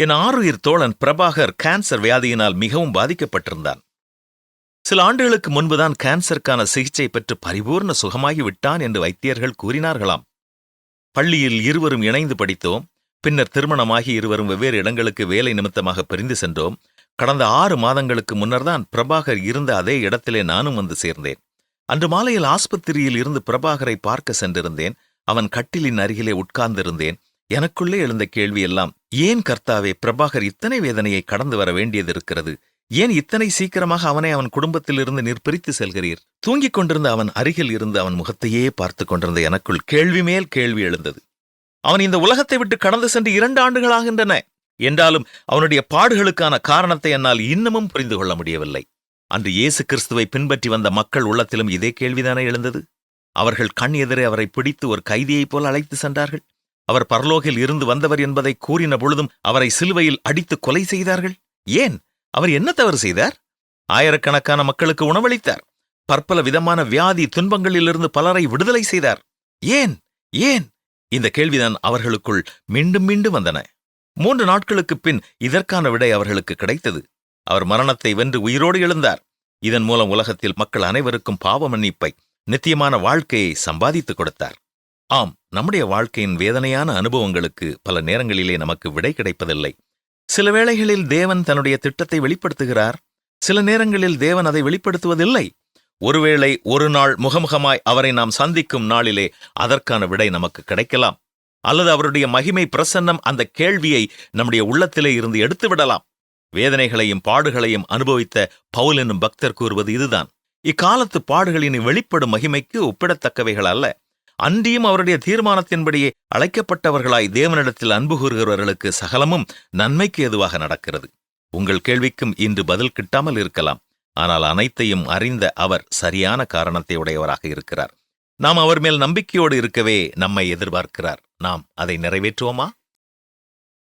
என் ஆறுயிர் தோழன் பிரபாகர் கேன்சர் வியாதியினால் மிகவும் பாதிக்கப்பட்டிருந்தான். சில ஆண்டுகளுக்கு முன்புதான் கேன்சருக்கான சிகிச்சை பெற்று பரிபூர்ண சுகமாகி விட்டான் என்று வைத்தியர்கள் கூறினார்களாம். பள்ளியில் இருவரும் இணைந்து படித்தோம். பின்னர் திருமணமாகி இருவரும் வெவ்வேறு இடங்களுக்கு வேலை நிமித்தமாக பிரிந்து சென்றோம். கடந்த ஆறு மாதங்களுக்கு முன்னர்தான் பிரபாகர் இருந்த அதே இடத்திலே நானும் வந்து சேர்ந்தேன். அன்று மாலையில் ஆஸ்பத்திரியில் இருந்து பிரபாகரை பார்க்க சென்றிருந்தேன். அவன் கட்டிலின் அருகிலே உட்கார்ந்திருந்தேன். எனக்குள்ளே எழுந்த கேள்வியெல்லாம் ஏன் கர்த்தாவே பிரபாகர் இத்தனை வேதனையை கடந்து வர வேண்டியது இருக்கிறது ஏன் இத்தனை சீக்கிரமாக அவனை அவன் குடும்பத்திலிருந்து நிர்பிரித்து செல்கிறீர்? தூங்கிக் கொண்டிருந்த அவன் அருகில் இருந்து அவன் முகத்தையே பார்த்து கொண்டிருந்த எனக்குள் கேள்வி மேல் கேள்வி எழுந்தது. அவன் இந்த உலகத்தை விட்டு கடந்து சென்று இரண்டு ஆண்டுகளாகின்றன. என்றாலும் அவனுடைய பாடுகளுக்கான காரணத்தை என்னால் இன்னமும் புரிந்து கொள்ள முடியவில்லை. அன்று இயேசு கிறிஸ்துவை பின்பற்றி வந்த மக்கள் உள்ளத்திலும் இதே கேள்விதானே எழுந்தது? அவர்கள் கண் எதிரே அவரை பிடித்து ஒரு கைதியைப் போல் அழைத்து சென்றார்கள். அவர் பரலோகில் இருந்து வந்தவர் என்பதை கூறின பொழுதும் அவரை சிலுவையில் அடித்து கொலை செய்தார்கள். ஏன்? அவர் என்ன தவறு செய்தார்? ஆயிரக்கணக்கான மக்களுக்கு உணவளித்தார். பற்பல விதமான வியாதி துன்பங்களிலிருந்து பலரை விடுதலை செய்தார். ஏன்? ஏன்? இந்த கேள்விதான் அவர்களுக்குள் மீண்டும் மீண்டும் வந்தன. மூன்று நாட்களுக்குப் பின் இதற்கான விடை அவர்களுக்கு கிடைத்தது. அவர் மரணத்தை வென்று உயிரோடு எழுந்தார். இதன் மூலம் உலகத்தில் மக்கள் அனைவருக்கும் பாவ மன்னிப்பை நித்தியமான வாழ்க்கையை சம்பாதித்துக் கொடுத்தார். ஆம் நம்முடைய வாழ்க்கையின் வேதனையான அனுபவங்களுக்கு பல நேரங்களிலே நமக்கு விடை கிடைப்பதில்லை. சில வேளைகளில் தேவன் தன்னுடைய திட்டத்தை வெளிப்படுத்துகிறார். சில நேரங்களில் தேவன் அதை வெளிப்படுத்துவதில்லை. ஒருவேளை ஒரு நாள் முகமுகமாய் அவரை நாம் சந்திக்கும் நாளிலே அதற்கான விடை நமக்கு கிடைக்கலாம். அல்லது அவருடைய மகிமை பிரசன்னம் அந்த கேள்வியை நம்முடைய உள்ளத்திலே இருந்து எடுத்துவிடலாம் வேதனைகளையும் பாடுகளையும் அனுபவித்த பவுல் என்னும் பக்தர் கூறுவது இதுதான். இக்காலத்து பாடுகளின் வெளிப்படும் மகிமைக்கு ஒப்பிடத்தக்கவைகள் அல்ல. அன்றியும் அவருடைய தீர்மானத்தின்படியே அழைக்கப்பட்டவர்களாய் தேவனிடத்தில் அன்பு கூறுகிறவர்களுக்கு சகலமும் நன்மைக்கு எதுவாக நடக்கிறது. உங்கள் கேள்விக்கும் இன்று பதில் கிட்டாமல் இருக்கலாம். ஆனால் அனைத்தையும் அறிந்த அவர் சரியான காரணத்தை உடையவராக இருக்கிறார். நாம் அவர் மேல் நம்பிக்கையோடு இருக்கவே நம்மை எதிர்பார்க்கிறார். நாம் அதை நிறைவேற்றுவோமா?